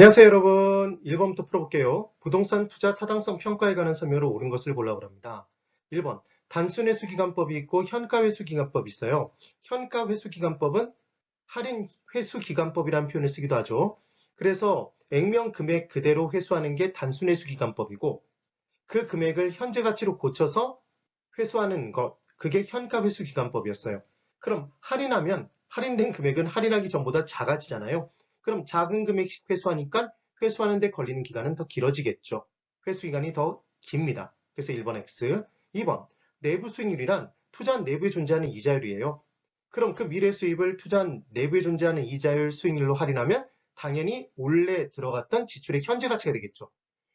안녕하세요 여러분 1번부터 풀어볼게요. 부동산 투자 타당성 평가에 관한 설명으로 옳은 것을 골라보라 합니다. 1번 단순 회수기간법이 있고 현가 회수기간법이 있어요. 현가 회수기간법은 할인 회수기간법이라는 표현을 쓰기도 하죠. 그래서 액면 금액 그대로 회수하는 게 단순 회수기간법이고 그 금액을 현재 가치로 고쳐서 회수하는 것 그게 현가 회수기간법이었어요. 그럼 할인하면 할인된 금액은 할인하기 전보다 작아지잖아요. 그럼 작은 금액씩 회수하니까 회수하는 데 걸리는 기간은 더 길어지겠죠. 회수 기간이 더 깁니다. 그래서 1번 X. 2번 내부 수익률이란 투자한 내부에 존재하는 이자율이에요. 그럼 그 미래 수입을 투자한 내부에 존재하는 이자율 수익률로 할인하면 당연히 원래 들어갔던 지출의 현재 가치가 되겠죠.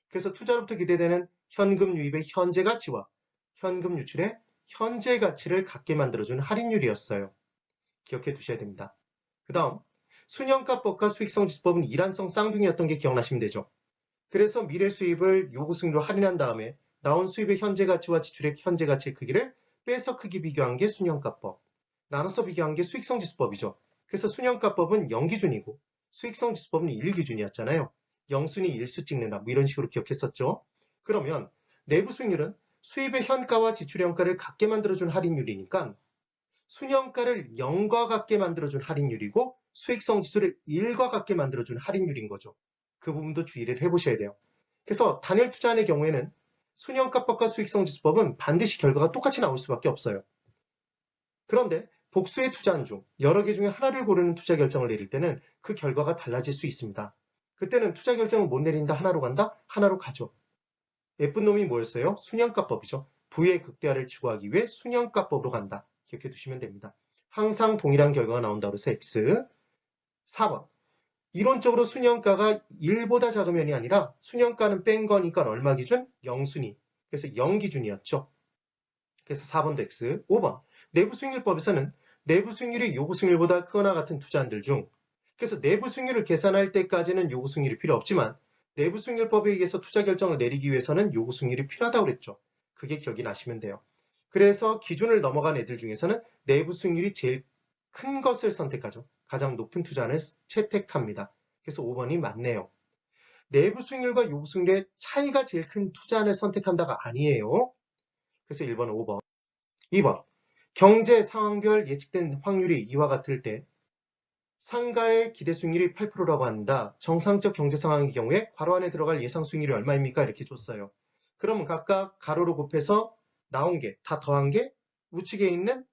그래서 투자로부터 기대되는 현금 유입의 현재 가치와 현금 유출의 현재 가치를 갖게 만들어주는 할인율이었어요. 기억해 두셔야 됩니다. 그 다음 수년가법과 수익성지수법은 일환성 쌍둥이였던 게 기억나시면 되죠. 그래서 미래 수입을 요구 수익률로 할인한 다음에 나온 수입의 현재 가치와 지출의 현재 가치의 크기를 빼서 크기 비교한 게 수년가법. 나눠서 비교한 게 수익성지수법이죠. 그래서 수년가법은 0기준이고 수익성지수법은 1기준이었잖아요. 0순위 1수 찍는다. 뭐 이런 식으로 기억했었죠. 그러면 내부 수익률은 수입의 현가와 지출의 현가를 같게 만들어준 할인율이니까 수년가를 0과 같게 만들어준 할인율이고 수익성 지수를 1과 같게 만들어준 할인율인 거죠. 그 부분도 주의를 해보셔야 돼요. 그래서 단일 투자의 경우에는 수년가법과 수익성 지수법은 반드시 결과가 똑같이 나올 수밖에 없어요. 그런데 복수의 투자한 중 여러 개 중에 하나를 고르는 투자 결정을 내릴 때는 그 결과가 달라질 수 있습니다. 그때는 투자 결정을 못 내린다 하나로 간다 하나로 가죠. 예쁜 놈이 뭐였어요? 수년가법이죠. 부의 극대화를 추구하기 위해 수년가법으로 간다. 기억해 두시면 됩니다. 항상 동일한 결과가 나온다고 해서 X. 4번. 이론적으로 수년가가 1보다 작으면이 아니라 수년가는 뺀 거니까 얼마 기준? 0순위. 그래서 0 기준이었죠. 그래서 4번도 X. 5번. 내부 수익률법에서는 내부 수익률이 요구 수익률보다 크거나 같은 투자한들 중 그래서 내부 수익률을 계산할 때까지는 요구 수익률이 필요 없지만 내부 수익률법에 의해서 투자 결정을 내리기 위해서는 요구 수익률이 필요하다고 그랬죠. 그게 기억이 나시면 돼요. 그래서 기준을 넘어간 애들 중에서는 내부 수익률이 제일 큰 것을 선택하죠. 가장 높은 투자를 채택합니다. 그래서 5번이 맞네요. 내부 수익률과 요구 수익률의 차이가 제일 큰 투자를 선택한다가 아니에요. 그래서 1번, 5번. 2번. 경제 상황별 예측된 확률이 이와 같을 때 상가의 기대 수익률이 8%라고 한다. 정상적 경제 상황의 경우에 괄호 안에 들어갈 예상 수익률이 얼마입니까? 이렇게 줬어요. 그러면 각각 가로로 곱해서 나온 게 다 더한 게 우측에 있는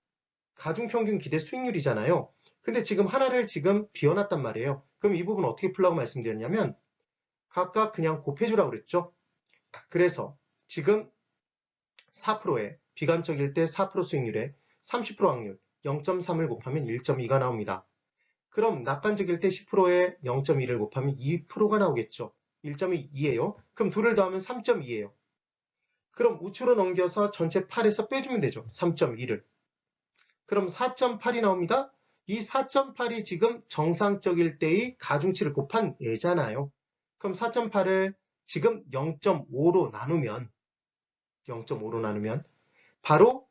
가중평균 기대 수익률이잖아요. 근데 지금 하나를 지금 비워놨단 말이에요. 그럼 이 부분 어떻게 풀라고 말씀드렸냐면 각각 그냥 곱해주라고 그랬죠. 그래서 지금 4%에 비관적일 때 4% 수익률에 30% 확률 0.3을 곱하면 1.2가 나옵니다. 그럼 낙관적일 때 10%에 0.2를 곱하면 2%가 나오겠죠. 1.2 2예요. 그럼 둘을 더하면 3.2예요. 그럼 우측으로 넘겨서 전체 8에서 빼주면 되죠. 3.2를. 그럼 4.8이 나옵니다. 이 4.8이 지금 정상적일 때의 가중치를 곱한 예잖아요. 그럼 4.8을 지금 0.5로 나누면 0.5로 나누면 바로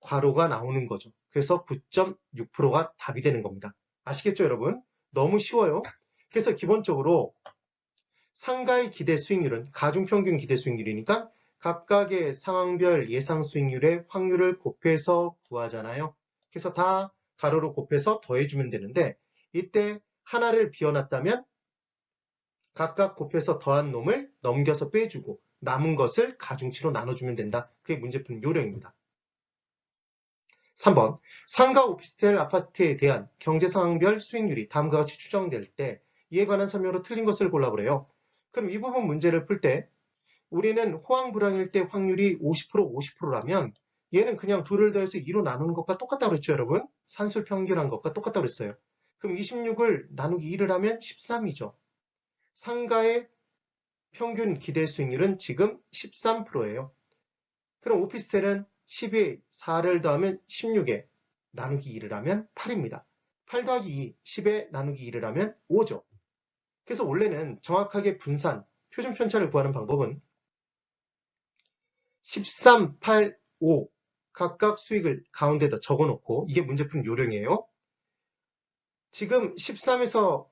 괄호가 나오는 거죠. 그래서 9.6%가 답이 되는 겁니다. 아시겠죠, 여러분? 너무 쉬워요. 그래서 기본적으로 상가의 기대 수익률은 가중평균 기대 수익률이니까 각각의 상황별 예상 수익률의 확률을 곱해서 구하잖아요. 그래서 다 가로로 곱해서 더해주면 되는데 이때 하나를 비워놨다면 각각 곱해서 더한 놈을 넘겨서 빼주고 남은 것을 가중치로 나눠주면 된다. 그게 문제푸는 요령입니다. 3번 상가 오피스텔 아파트에 대한 경제상황별 수익률이 다음과 같이 추정될 때 이에 관한 설명으로 틀린 것을 골라보래요. 그럼 이 부분 문제를 풀 때 우리는 호황불황일 때 확률이 50% 50%라면 얘는 그냥 둘을 더해서 2로 나누는 것과 똑같다고 그랬죠 여러분? 산술 평균한 것과 똑같다고 그랬어요. 그럼 26을 나누기 1을 하면 13이죠. 상가의 평균 기대 수익률은 지금 13%예요. 그럼 오피스텔은 10에 4를 더하면 16에 나누기 2를 하면 8입니다. 8 더하기 2, 10에 나누기 2를 하면 5죠. 그래서 원래는 정확하게 분산, 표준 편차를 구하는 방법은 13, 8, 5 각각 수익을 가운데다 적어 놓고 이게 문제풀 요령이에요. 지금 13에서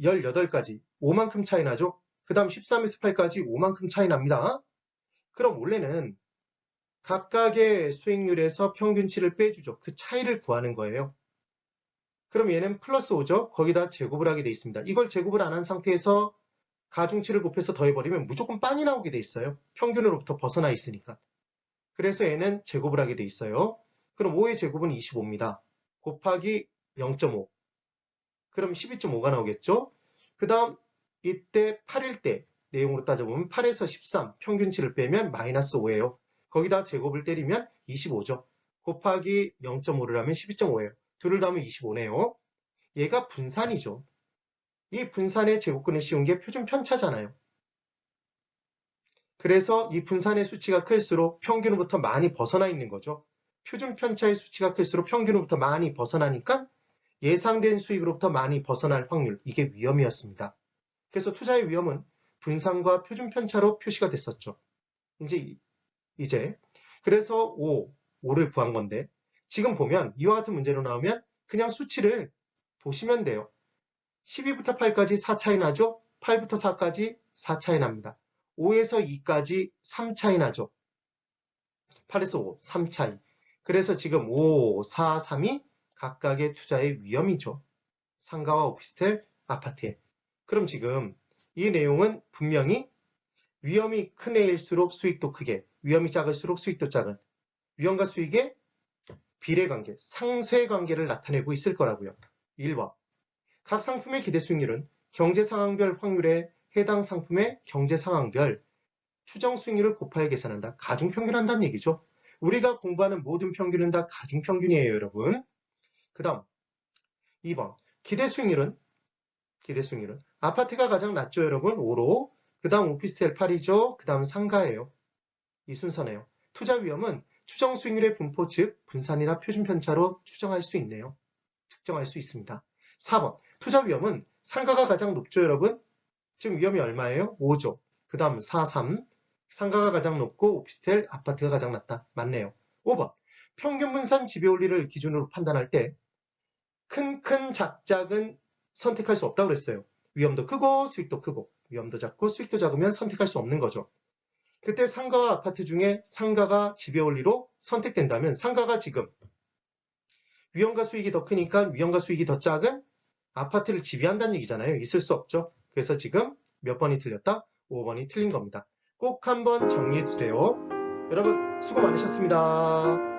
18까지 5만큼 차이 나죠? 그 다음 13에서 8까지 5만큼 차이 납니다. 그럼 원래는 각각의 수익률에서 평균치를 빼주죠. 그 차이를 구하는 거예요. 그럼 얘는 플러스 5죠? 거기다 제곱을 하게 돼 있습니다. 이걸 제곱을 안 한 상태에서 가중치를 곱해서 더해버리면 무조건 빵이 나오게 돼 있어요. 평균으로부터 벗어나 있으니까. 그래서 얘는 제곱을 하게 돼 있어요. 그럼 5의 제곱은 25입니다. 곱하기 0.5. 그럼 12.5가 나오겠죠? 그 다음 이때 8일 때 내용으로 따져보면 8에서 13 평균치를 빼면 마이너스 5예요. 거기다 제곱을 때리면 25죠. 곱하기 0.5를 하면 12.5예요. 둘을 더하면 25네요. 얘가 분산이죠. 이 분산의 제곱근을 씌운 게 표준 편차잖아요. 그래서 이 분산의 수치가 클수록 평균으로부터 많이 벗어나 있는 거죠. 표준 편차의 수치가 클수록 평균으로부터 많이 벗어나니까 예상된 수익으로부터 많이 벗어날 확률, 이게 위험이었습니다. 그래서 투자의 위험은 분산과 표준 편차로 표시가 됐었죠. 이제, 이제, 그래서 5, 5를 구한 건데, 지금 보면 이와 같은 문제로 나오면 그냥 수치를 보시면 돼요. 12부터 8까지 4 차이 나죠? 8부터 4까지 4 차이 납니다. 5에서 2까지 3 차이 나죠? 8에서 5, 3 차이. 그래서 지금 5, 4, 3이 각각의 투자의 위험이죠. 상가와 오피스텔, 아파트에. 그럼 지금 이 내용은 분명히 위험이 큰 애일수록 수익도 크게, 위험이 작을수록 수익도 작은 위험과 수익의 비례관계, 상쇄관계를 나타내고 있을 거라고요. 1번. 각 상품의 기대 수익률은 경제 상황별 확률에 해당 상품의 경제 상황별 추정 수익률을 곱하여 계산한다. 가중 평균한다는 얘기죠. 우리가 공부하는 모든 평균은 다 가중 평균이에요, 여러분. 그 다음 2번. 기대 수익률은 기대 수익률은 아파트가 가장 낮죠, 여러분. 5로. 그 다음 오피스텔 8이죠. 그 다음 상가예요. 이 순서네요. 투자 위험은 추정 수익률의 분포 즉 분산이나 표준 편차로 추정할 수 있네요. 측정할 수 있습니다. 4번. 투자 위험은 상가가 가장 높죠, 여러분? 지금 위험이 얼마예요? 5조. 그 다음 4, 3. 상가가 가장 높고 오피스텔, 아파트가 가장 낮다. 맞네요. 5번. 평균 분산 지배 원리를 기준으로 판단할 때 큰, 큰, 작, 작은 선택할 수 없다고 그랬어요. 위험도 크고 수익도 크고 위험도 작고 수익도 작으면 선택할 수 없는 거죠. 그때 상가와 아파트 중에 상가가 지배 원리로 선택된다면 상가가 지금 위험과 수익이 더 크니까 위험과 수익이 더 작은 아파트를 지배한다는 얘기잖아요. 있을 수 없죠. 그래서 지금 몇 번이 틀렸다? 5번이 틀린 겁니다. 꼭 한번 정리해 두세요. 여러분 수고 많으셨습니다.